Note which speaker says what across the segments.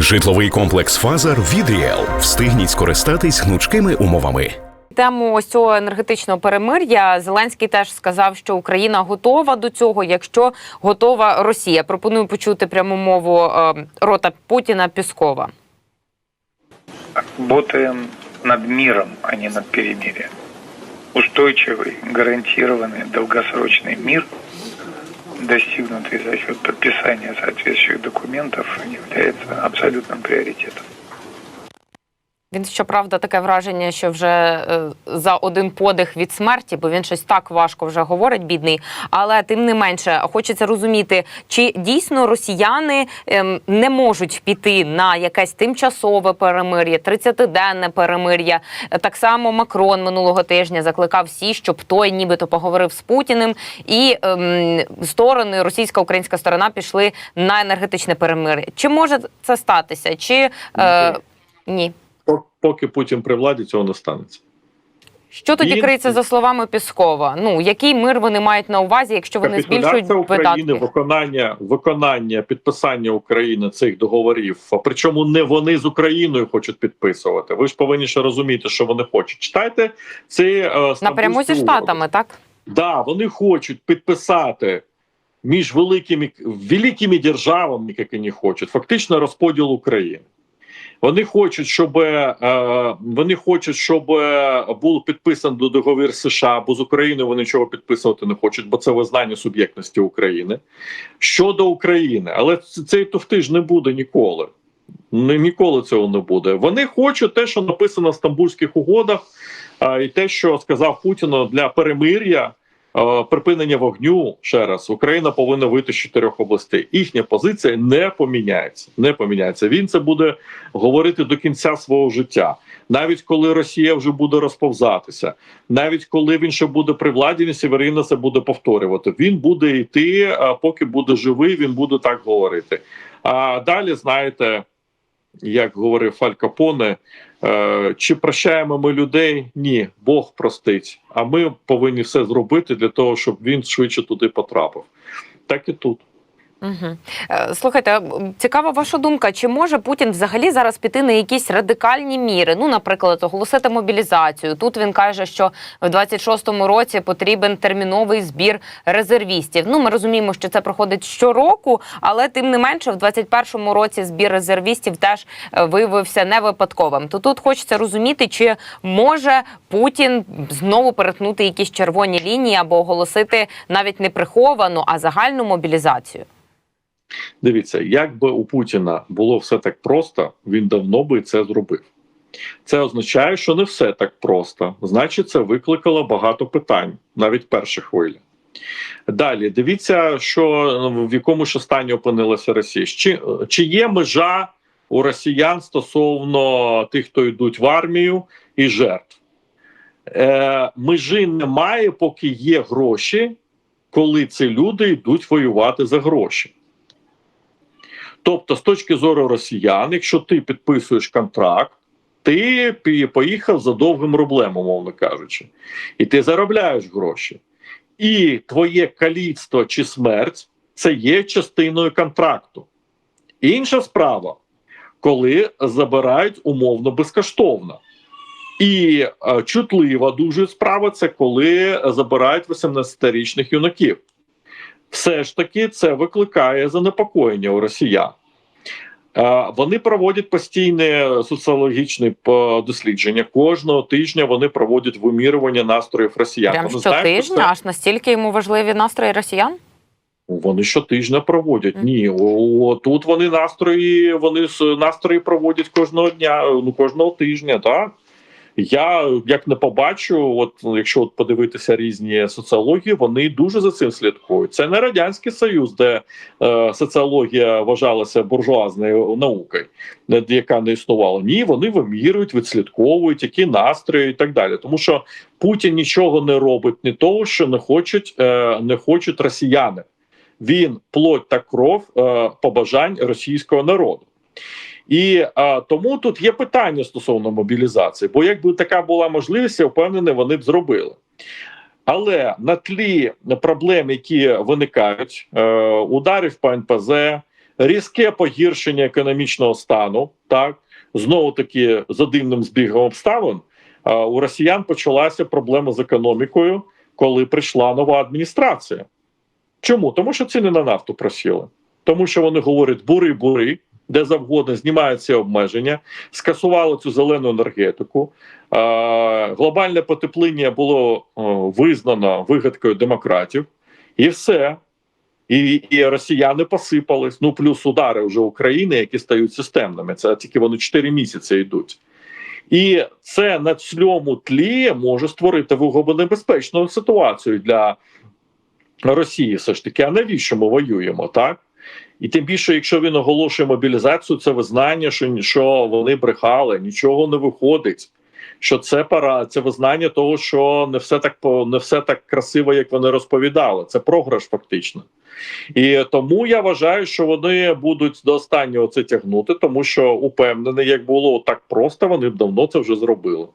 Speaker 1: Житловий комплекс Фазар від Ріел. Встигніть скористатись гнучкими умовами.
Speaker 2: Тему ось цього енергетичного перемир'я Зеленський теж сказав, що Україна готова до цього, якщо готова Росія. Пропоную почути пряму мову е, рота Путіна Піскова.
Speaker 3: Работаем над миром, а не над перемирием. Устойчивый, гарантированный, долгосрочный мир, достигнутый за счет подписания соответствующих документов, является абсолютным приоритетом.
Speaker 2: Він щоправда таке враження, що вже е, за один подих від смерті, бо він щось так важко вже говорить, бідний. Але тим не менше, хочеться розуміти, чи дійсно росіяни ем, не можуть піти на якесь тимчасове перемир'я, 30-денне перемир'я. Так само Макрон минулого тижня закликав всі, щоб той нібито поговорив з Путіним, і ем, сторони, російська українська сторона пішли на енергетичне перемир'я. Чи може це статися? Чи е, ні?
Speaker 4: Пок- Поки Путін при владі цього не станеться.
Speaker 2: Що тоді
Speaker 4: Він-
Speaker 2: криється за словами Піскова? Ну який мир вони мають на увазі, якщо вони збільшують
Speaker 4: України,
Speaker 2: видатки?
Speaker 4: виконання, виконання, підписання України цих договорів. Причому не вони з Україною хочуть підписувати. Ви ж повинні ще розуміти, що вони хочуть. Читайте це
Speaker 2: Напряму зі штатами, так
Speaker 4: Да, вони хочуть підписати між великими великими державами, які не хочуть, фактично розподіл України. Вони хочуть, щоб е, вони хочуть, щоб е, був підписаний договір США, бо з Україною вони нічого підписувати не хочуть, бо це визнання суб'єктності України щодо України. Але цей товтиж не буде ніколи. Ні- Ніколи цього не буде. Вони хочуть те, що написано в Стамбульських угодах, а, і те, що сказав Путіну для перемир'я, е, припинення вогню ще раз, Україна повинна вийти з чотирьох областей. Їхня позиція не поміняється. Не поміняється. Він це буде говорити до кінця свого життя. Навіть коли Росія вже буде розповзатися, навіть коли він ще буде при владі, Северина це буде повторювати. Він буде йти, поки буде живий, він буде так говорити. А далі знаєте, як говорив Аль Капоне, е, чи прощаємо ми людей? Ні, Бог простить. А ми повинні все зробити для того, щоб він швидше туди потрапив. Так і тут.
Speaker 2: Угу. Слухайте, цікава ваша думка. Чи може Путін взагалі зараз піти на якісь радикальні міри? Ну, наприклад, оголосити мобілізацію. Тут він каже, що в 26-му році потрібен терміновий збір резервістів. Ну, ми розуміємо, що це проходить щороку, але тим не менше, в 21-му році збір резервістів теж е, виявився не випадковим. То тут хочеться розуміти, чи може Путін знову перетнути якісь червоні лінії або оголосити навіть не приховану, а загальну мобілізацію.
Speaker 4: Дивіться, якби у Путіна було все так просто, він давно би це зробив. Це означає, що не все так просто. Значить, це викликало багато питань, навіть перші хвилі. Далі дивіться, що ну, в якому ж стані опинилася Росія. Чи, чи є межа у росіян стосовно тих, хто йдуть в армію і жертв? Е, межі немає, поки є гроші, коли ці люди йдуть воювати за гроші. Тобто, з точки зору росіян, якщо ти підписуєш контракт, ти поїхав за довгим рублем, умовно кажучи, і ти заробляєш гроші. І твоє каліцтво чи смерть це є частиною контракту. Інша справа, коли забирають умовно безкоштовно. І е, чутлива дуже справа це коли забирають 18-річних юнаків все ж таки це викликає занепокоєння у росіян. Е, Вони проводять постійне соціологічне дослідження. Кожного тижня вони проводять вимірювання настроїв росіян.
Speaker 2: Прям
Speaker 4: Вони знають,
Speaker 2: щотижня, аж настільки йому важливі настрої росіян?
Speaker 4: Вони щотижня проводять.
Speaker 2: Мгм.
Speaker 4: Ні, о, тут вони настрої, вони настрої проводять кожного дня, ну кожного тижня, так. Я як не побачу, от якщо от подивитися різні соціології, вони дуже за цим слідкують. Це не радянський союз, де е, соціологія вважалася буржуазною наукою, яка не існувала. Ні, вони вимірюють, відслідковують, які настрої і так далі. Тому що Путін нічого не робить, не того, що не хочуть, е, не хочуть росіяни. Він плоть та кров е, побажань російського народу. І а, тому тут є питання стосовно мобілізації, бо якби така була можливість, я впевнений, вони б зробили. Але на тлі проблем, які виникають, е, ударів по НПЗ, різке погіршення економічного стану, так знову таки за дивним збігом обставин. е, У росіян почалася проблема з економікою, коли прийшла нова адміністрація. Чому? Тому що ціни на нафту просіли. Тому що вони говорять бури-бури, де завгодно знімають ці обмеження, скасували цю зелену енергетику. Е, глобальне потепління було е, визнано вигадкою демократів, і все. І, і росіяни посипались. Ну плюс удари вже України, які стають системними. Це тільки вони 4 місяці йдуть. І це на цьому тлі може створити вугобонебезпечну ситуацію для Росії. Все ж таки, а навіщо ми воюємо, так? І тим більше, якщо він оголошує мобілізацію, це визнання, що, що вони брехали, нічого не виходить. Що це пора, це визнання того, що не все так не все так красиво, як вони розповідали. Це програш, фактично. І тому я вважаю, що вони будуть до останнього це тягнути, тому що упевнений, як було так просто, вони б давно це вже зробили.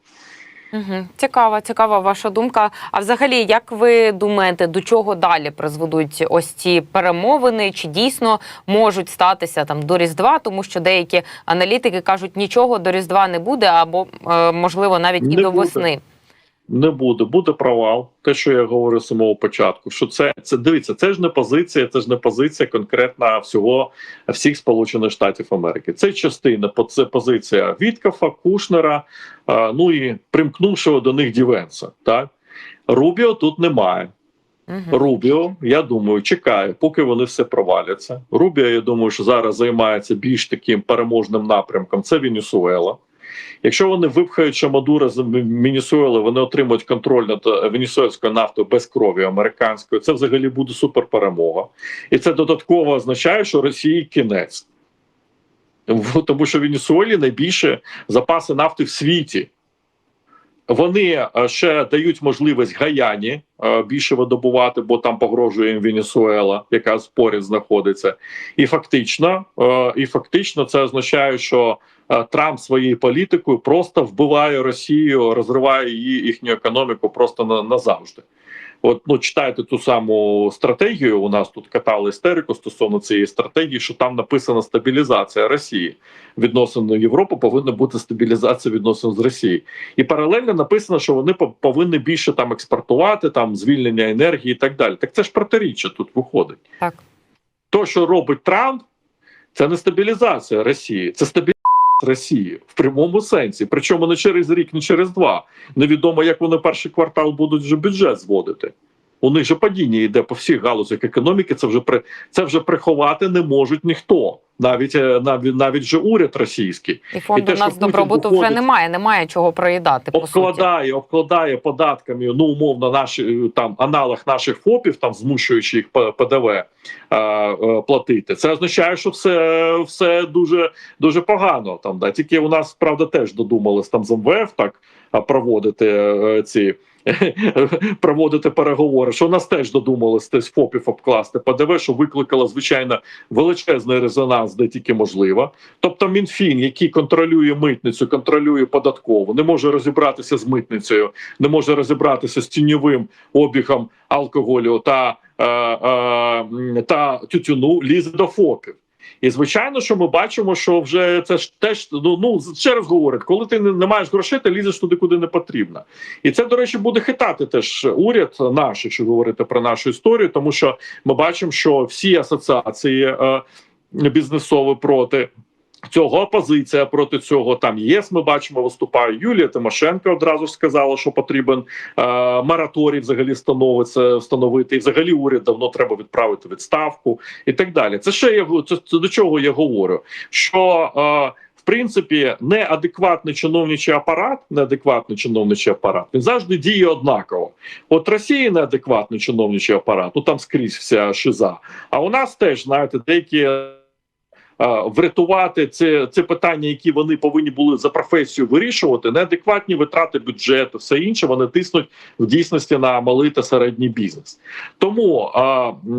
Speaker 2: Угу. Цікава, цікава ваша думка. А взагалі, як ви думаєте, до чого далі призведуть ось ці перемовини? Чи дійсно можуть статися там до Різдва? Тому що деякі аналітики кажуть, нічого до Різдва не буде, або е, можливо навіть і
Speaker 4: Не
Speaker 2: до
Speaker 4: буде.
Speaker 2: весни.
Speaker 4: Не буде, буде провал. Те, що я говорю з самого початку, що це це дивіться, це ж не позиція, це ж не позиція конкретна всього всіх Сполучених Штатів Америки. Це частина це позиція Віткафа, Кушнера, а, ну і примкнувшого до них Дівенса. Так Рубіо тут немає.
Speaker 2: Угу.
Speaker 4: Рубіо, я думаю, чекає, поки вони все проваляться. Рубіо, я думаю, що зараз займається більш таким переможним напрямком. Це Венесуела. Якщо вони випхають що Мадура з Венесуели, вони отримують контроль над е, венесуельською нафтою без крові американською. Це взагалі буде суперперемога, і це додатково означає, що Росії кінець. Тому що в Венесуелі найбільше запаси нафти в світі. Вони е, ще дають можливість Гаяні е, більше видобувати, бо там погрожує їм Венесуела, яка поряд знаходиться. І фактично, е, і фактично це означає, що Трамп своєю політикою просто вбиває Росію, розриває її їхню економіку просто на, назавжди. От ну читайте ту саму стратегію. У нас тут катали істерику стосовно цієї стратегії, що там написана стабілізація Росії відносин на Європу повинна бути стабілізація відносин з Росією. І паралельно написано, що вони повинні більше там експортувати, там звільнення енергії і так далі. Так це ж протиріччя тут виходить.
Speaker 2: Так.
Speaker 4: То, що робить Трамп, це не стабілізація Росії, це стабілізація Росії в прямому сенсі. Причому не через рік, не через два. Невідомо, як вони перший квартал будуть вже бюджет зводити. У них же падіння йде по всіх галузях економіки. Це вже при це вже приховати не можуть ніхто, навіть е, навіть навіть же уряд російський.
Speaker 2: І фонду
Speaker 4: І те,
Speaker 2: нас добробуту вже немає, немає чого проїдати. По суті.
Speaker 4: обкладає, обкладає податками, ну умовно, наші е, там аналог наших ФОПів, там змушуючи їх ПДВ е, е, платити. Це означає, що все, все дуже дуже погано. Там да тільки у нас правда теж додумались там з МВФ так проводити е, ці. Проводити переговори, що нас теж додумалось з ФОПів обкласти ПДВ, що викликало звичайно величезний резонанс, де тільки можливо. Тобто Мінфін, який контролює митницю, контролює податкову, не може розібратися з митницею, не може розібратися з тіньовим обігом алкоголю та, е, е, та тютюну, лізе до ФОПів. І звичайно, що ми бачимо, що вже це ж теж ну ну ще раз говорить, коли ти не, не маєш грошей, ти лізеш туди, куди не потрібно. І це, до речі, буде хитати теж уряд наш, якщо говорити про нашу історію, тому що ми бачимо, що всі асоціації е, бізнесові проти. Цього опозиція проти цього там ЄС. Ми бачимо, виступає Юлія Тимошенко. Одразу ж сказала, що потрібен е, мораторій взагалі становиться встановити. І взагалі уряд давно треба відправити відставку і так далі. Це ще я це, це до чого я говорю? Що е, в принципі неадекватний чиновничий апарат, неадекватний чиновничий апарат, він завжди діє однаково. От Росії неадекватний чиновничий апарат, ну там скрізь вся шиза. А у нас теж знаєте, деякі врятувати це, це питання, які вони повинні були за професію вирішувати, неадекватні витрати бюджету, все інше вони тиснуть в дійсності на малий та середній бізнес. Тому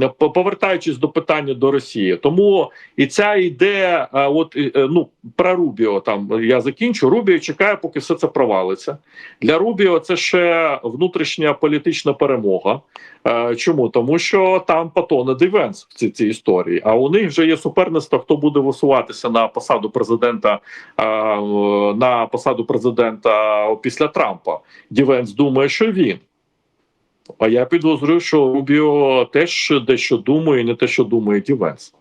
Speaker 4: е, повертаючись до питання до Росії, тому і ця ідея, е, от е, ну про Рубіо, там я закінчу. Рубіо чекає, поки все це провалиться. Для Рубіо це ще внутрішня політична перемога. Е, Чому? Тому що там патоне дивенс в цій, цій історії. А у них вже є суперництво, хто буде висуватися на посаду президента е, на посаду президента після Трампа. Дівенс думає, що він. А я підозрюю, що Рубіо теж дещо думає, не те, що думає Дівенс.